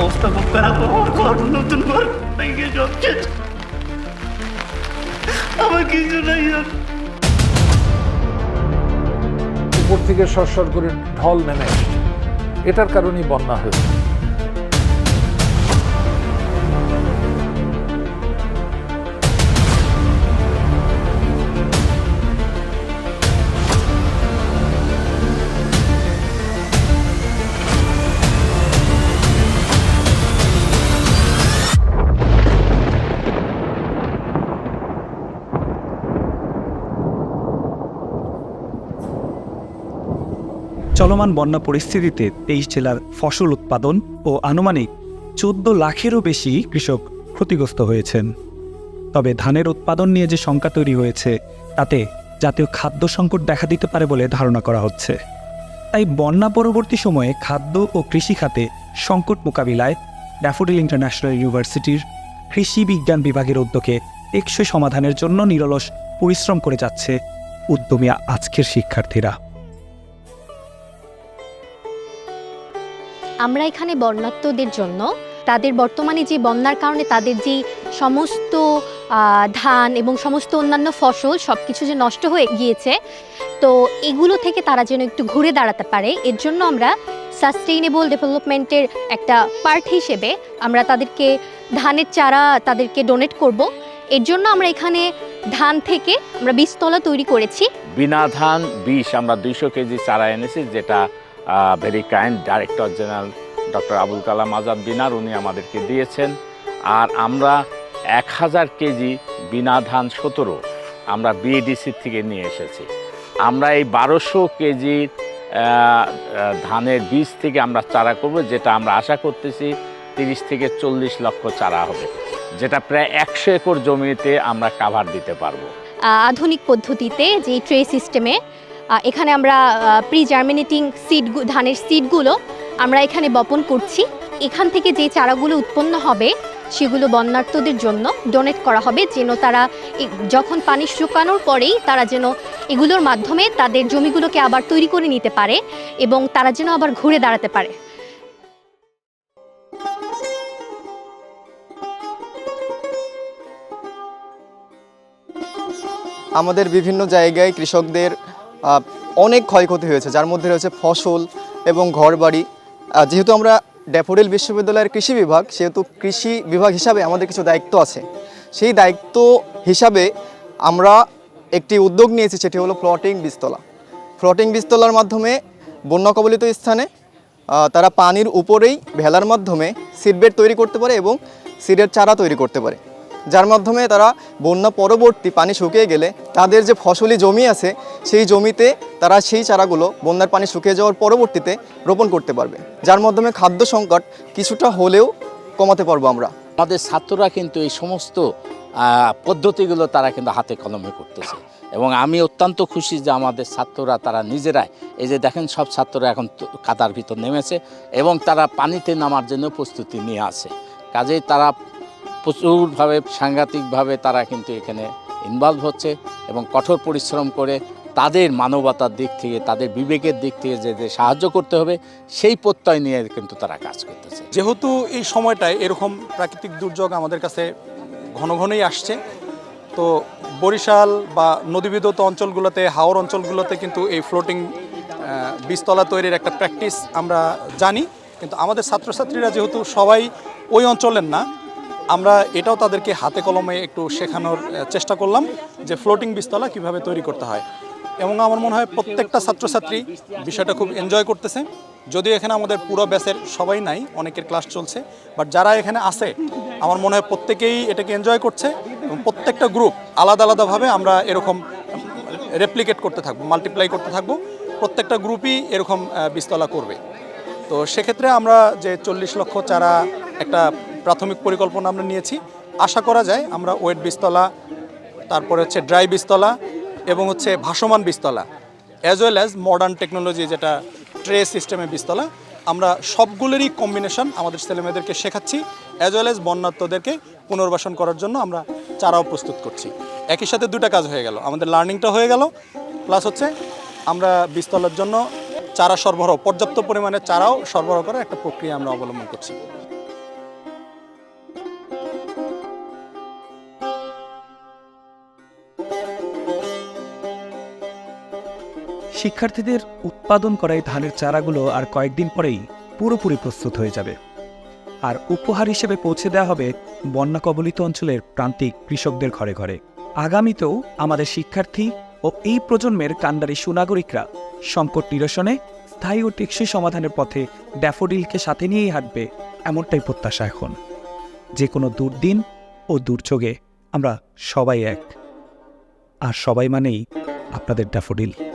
অবস্থা খুব খারাপ আমার ভেঙে যাচ্ছে। আমার আর। উপর থেকে সরসর করে ঢল নেমে এটার কারণেই বন্যা হয়েছে। চলমান বন্যা পরিস্থিতিতে তেইশ জেলার ফসল উৎপাদন ও আনুমানিক চোদ্দ লাখেরও বেশি কৃষক ক্ষতিগ্রস্ত হয়েছেন। তবে ধানের উৎপাদন নিয়ে যে শঙ্কা তৈরি হয়েছে, তাতে জাতীয় খাদ্য সংকট দেখা দিতে পারে বলে ধারণা করা হচ্ছে। তাই বন্যা পরবর্তী সময়ে খাদ্য ও কৃষি খাতে সংকট মোকাবিলায় ড্যাফোডিল ইন্টারন্যাশনাল ইউনিভার্সিটির কৃষি বিজ্ঞান বিভাগের উদ্যোগে টেকসই সমাধানের জন্য নিরলস পরিশ্রম করে যাচ্ছে উদ্যমী আজকের শিক্ষার্থীরা। আমরা এখানে বন্যাত্মদের জন্য, তাদের বর্তমানে যে বন্যার কারণে তাদের যে সমস্ত ধান এবং সমস্ত অন্যান্য ফসল সব কিছু যে নষ্ট হয়ে গিয়েছে, তো এগুলো থেকে তারা যেন একটু ঘুরে দাঁড়াতে পারে, এর জন্য আমরা সাস্টেইনেবল ডেভেলপমেন্টের একটা পার্ট হিসেবে আমরা তাদেরকে ধানের চারা তাদেরকে ডোনেট করব। এর জন্য আমরা এখানে ধান থেকে আমরা বীজতলা তৈরি করেছি। বিনা ধান বিষ আমরা দুইশো কেজি চারা এনেছি, যেটা very kind director general doctor Abul Kalam Azad বিনার উনি আমাদেরকে দিয়েছেন। আর আমরা এক হাজার কেজি বিনা ধান সতেরো আমরা বিএডিসি থেকে নিয়ে এসেছি। আমরা এই বারোশো কেজির ধানের বীজ থেকে আমরা চারা করব, যেটা আমরা আশা করতেছি তিরিশ থেকে চল্লিশ লক্ষ চারা হবে, যেটা প্রায় একশো একর জমিতে আমরা কাভার দিতে পারব। আধুনিক পদ্ধতিতে যে ট্রে সিস্টেমে এখানে আমরা প্রি জার্মিনেটিং সিড ধানের সিডগুলো আমরা এখানে বপন করছি। এখান থেকে যে চারাগুলো উৎপন্ন হবে, সেগুলো বন্যার্থদের জন্য ডোনেট করা হবে, যেন তারা যখন পানি শুকানোর পরেই তারা যেন এগুলোর মাধ্যমে তাদের জমিগুলোকে আবার তৈরি করে নিতে পারে এবং তারা যেন আবার ঘুরে দাঁড়াতে পারে। আমাদের বিভিন্ন জায়গায় কৃষকদের অনেক ক্ষয়ক্ষতি হয়েছে, যার মধ্যে রয়েছে ফসল এবং ঘরবাড়ি। যেহেতু আমরা ড্যাফোডিল বিশ্ববিদ্যালয়ের কৃষি বিভাগ, সেহেতু কৃষি বিভাগ হিসাবে আমাদের কিছু দায়িত্ব আছে। সেই দায়িত্ব হিসাবে আমরা একটি উদ্যোগ নিয়েছি, সেটি হলো ফ্লটিং বীজতলা। ফ্লটিং বীজতলার মাধ্যমে বন্যা কবলিত স্থানে তারা পানির উপরেই ভেলার মাধ্যমে সিডবেড তৈরি করতে পারে এবং সিডের চারা তৈরি করতে পারে। যার মাধ্যমে তারা বন্যা পরবর্তী পানি শুকিয়ে গেলে তাদের যে ফসলি জমি আছে, সেই জমিতে তারা সেই চারাগুলো বন্যার পানি শুকিয়ে যাওয়ার পরবর্তীতে রোপণ করতে পারবে। যার মাধ্যমে খাদ্য সংকট কিছুটা হলেও কমাতে পারব আমরা। আমাদের ছাত্ররা কিন্তু এই সমস্ত পদ্ধতিগুলো তারা কিন্তু হাতে কলমে করতেছে। এবং আমি অত্যন্ত খুশি যে আমাদের ছাত্ররা তারা নিজেরাই, এই যে দেখেন সব ছাত্ররা এখন তো কাদার ভিতর নেমেছে এবং তারা পানিতে নামার জন্য প্রস্তুতি নিয়ে আছে। কাজেই তারা প্রচুরভাবে সাংঘাতিকভাবে তারা কিন্তু এখানে ইনভলভ হচ্ছে এবং কঠোর পরিশ্রম করে তাদের মানবতার দিক থেকে, তাদের বিবেকের দিক থেকে যে যে সাহায্য করতে হবে, সেই প্রত্যয় নিয়ে কিন্তু তারা কাজ করতেছে। যেহেতু এই সময়টায় এরকম প্রাকৃতিক দুর্যোগ আমাদের কাছে ঘন ঘনই আসছে, তো বরিশাল বা নদীবিদ্যুৎ অঞ্চলগুলোতে, হাওর অঞ্চলগুলোতে কিন্তু এই ফ্লোটিং বীজতলা তৈরির একটা প্র্যাকটিস আমরা জানি। কিন্তু আমাদের ছাত্রছাত্রীরা যেহেতু সবাই ওই অঞ্চলের না আমরা এটাও তাদেরকে হাতে কলমে একটু শেখানোর চেষ্টা করলাম যে ফ্লোটিং বিস্তলা কীভাবে তৈরি করতে হয়। এবং আমার মনে হয় প্রত্যেকটা ছাত্রছাত্রী বিষয়টা খুব এনজয় করতেছে। যদিও এখানে আমাদের পুরো ব্যাচের সবাই নাই, অনেকের ক্লাস চলছে বাট যারা এখানে আছে, আমার মনে হয় প্রত্যেকেই এটাকে এনজয় করছে এবং প্রত্যেকটা গ্রুপ আলাদা আলাদাভাবে আমরা এরকম রেপ্লিকেট করতে থাকব মাল্টিপ্লাই করতে থাকব। প্রত্যেকটা গ্রুপই এরকম বিস্তলা করবে। তো সেক্ষেত্রে আমরা যে চল্লিশ লক্ষ চারা একটা প্রাথমিক পরিকল্পনা আমরা নিয়েছি। আশা করা যায় আমরা ওয়েট বীজতলা, তারপরে হচ্ছে ড্রাই বীজতলা এবং হচ্ছে ভাসমান বীজতলা as well as modern technology যেটা ট্রে সিস্টেমে বীজতলা, আমরা সবগুলোরই কম্বিনেশন আমাদের ছেলেমেয়েদেরকে শেখাচ্ছি অ্যাজ ওয়েল অ্যাজ বন্যাত্মদেরকে পুনর্বাসন করার জন্য আমরা চারাও প্রস্তুত করছি। একই সাথে দুটা কাজ হয়ে গেল, আমাদের লার্নিংটা হয়ে গেল প্লাস হচ্ছে আমরা বীজতলার জন্য চারা সরবরাহ, পর্যাপ্ত পরিমাণে চারাও সরবরাহ করার একটা প্রক্রিয়া আমরা অবলম্বন করছি। শিক্ষার্থীদের উৎপাদন করা এই ধানের চারাগুলো আর কয়েকদিন পরেই পুরোপুরি প্রস্তুত হয়ে যাবে। আর উপহার হিসেবে পৌঁছে দেওয়া হবে বন্যা কবলিত অঞ্চলের প্রান্তিক কৃষকদের ঘরে ঘরে। আগামীতেও আমাদের শিক্ষার্থী ও এই প্রজন্মের কান্ডারি সুনাগরিকরা সংকট নিরসনে স্থায়ী ও টেকসই সমাধানের পথে ড্যাফোডিলকে সাথে নিয়েই হাঁটবে এমনটাই প্রত্যাশা এখন। যে কোনো দুর্দিন ও দুর্যোগে আমরা সবাই এক। আর সবাই মানেই আপনাদের ড্যাফোডিল।